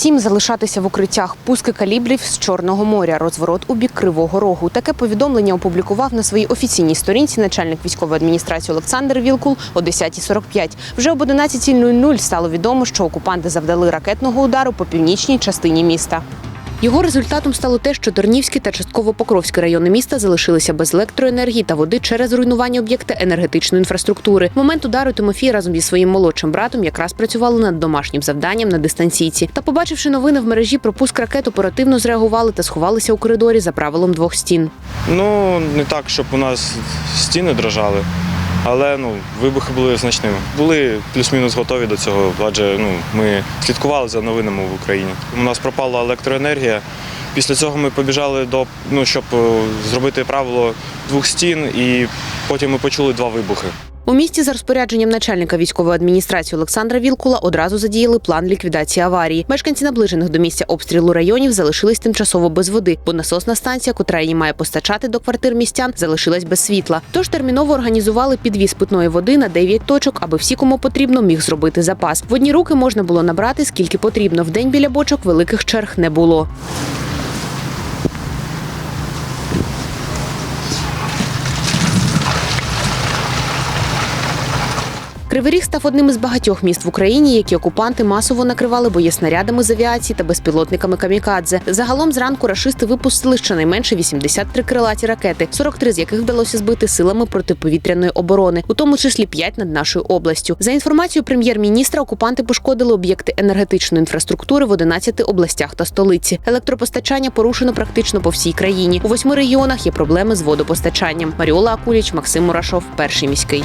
всім залишатися в укриттях. Пуски калібрів з Чорного моря, розворот у бік Кривого Рогу. Таке повідомлення опублікував на своїй офіційній сторінці начальник військової адміністрації Олександр Вілкул о 10.45. Вже об 11.00 стало відомо, що окупанти завдали ракетного удару по північній частині міста. Його результатом стало те, що Тернівський та частково Покровський райони міста залишилися без електроенергії та води через руйнування об'єкта енергетичної інфраструктури. В момент удару Тимофій разом зі своїм молодшим братом якраз працювали над домашнім завданням на дистанційці. Та, побачивши новини в мережі про пуск ракет, оперативно зреагували та сховалися у коридорі за правилом двох стін. Ну, не так, щоб у нас стіни дрожали, але ну, вибухи були значними. Були плюс-мінус готові до цього, адже ну, ми слідкували за новинами в Україні. У нас пропала електроенергія. Після цього ми побіжали до, ну, щоб е, зробити правило двох стін, і потім ми почули два вибухи. У місті за розпорядженням начальника військової адміністрації Олександра Вілкула одразу задіяли план ліквідації аварії. Мешканці наближених до місця обстрілу районів залишились тимчасово без води, бо насосна станція, котра її має постачати до квартир містян, залишилась без світла. Тож терміново організували підвіз питної води на 9 точок, аби всі, кому потрібно, міг зробити запас. В одні руки можна було набрати скільки потрібно. В день біля бочок великих черг не було. Кривий Ріг став одним із багатьох міст в Україні, які окупанти масово накривали боєснарядами з авіації та безпілотниками камікадзе. Загалом зранку рашисти випустили щонайменше 83 крилаті ракети, 43 з яких вдалося збити силами протиповітряної оборони, у тому числі 5 над нашою областю. За інформацією прем'єр-міністра, окупанти пошкодили об'єкти енергетичної інфраструктури в 11 областях та столиці. Електропостачання порушено практично по всій країні. У восьми регіонах є проблеми з водопостачанням. Маріола Акуліч, Максим Мурашов, перший міський.